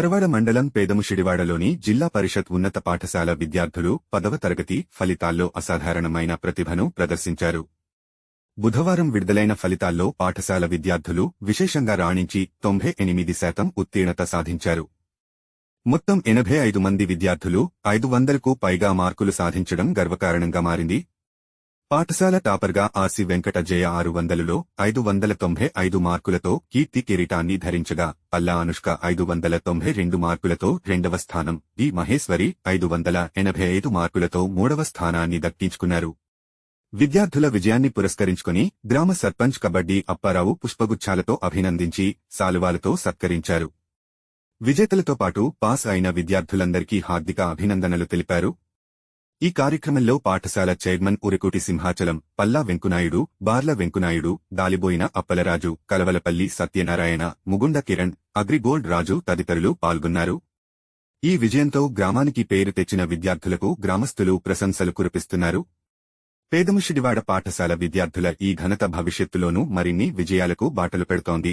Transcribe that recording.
పరవాడ మండలం పేదముషిడివాడలోని జిల్లా పరిషత్ ఉన్నత పాఠశాల విద్యార్థులు పదవ తరగతి ఫలితాల్లో అసాధారణమైన ప్రతిభను ప్రదర్శించారు. బుధవారం విడుదలైన ఫలితాల్లో పాఠశాల విద్యార్థులు విశేషంగా రాణించి తొంభై ఎనిమిది శాతం ఉత్తీర్ణత సాధించారు. మొత్తం ఎనభై ఐదు మంది విద్యార్థులు ఐదు వందలకు పైగా మార్కులు సాధించడం గర్వకారణంగా మారింది. పాఠశాల టాపర్గా ఆసి వెంకట జయ ఆరు వందలలో ఐదు వందల తొంభై ఐదు మార్కులతో కీర్తి కిరీటాన్ని ధరించగా పల్లా అనుష్క ఐదు వందల తొంభై రెండు మార్కులతో రెండవ స్థానం డి మహేశ్వరి ఐదు వందల ఎనభై ఐదు మార్కులతో మూడవ స్థానాన్ని దక్కించుకున్నారు. విద్యార్థుల విజయాన్ని పురస్కరించుకుని గ్రామ సర్పంచ్ కబడ్డీ అప్పారావు పుష్పగుచ్చాలతో అభినందించి సాలువాలతో సత్కరించారు. విజేతలతో పాటు పాస్ అయిన విద్యార్థులందరికీ హార్దిక అభినందనలు తెలిపారు. ఈ కార్యక్రమంలో పాఠశాల చైర్మన్ ఉరికుటి సింహాచలం పల్లా వెంకునాయుడు బార్ల వెంకునాయుడు దాలిబోయిన అప్పలరాజు కలవలపల్లి సత్యనారాయణ ముగుండ కిరణ్ అగ్రిగోల్డ్ రాజు తదితరులు పాల్గొన్నారు. ఈ విజయంతో గ్రామానికి పేరు తెచ్చిన విద్యార్థులకు గ్రామస్తులు ప్రశంసలు కురిపిస్తున్నారు. పేదముషిడివాడ పాఠశాల విద్యార్థుల ఈ ఘనత భవిష్యత్తులోనూ మరిన్ని విజయాలకు బాటలు పెడుతోంది.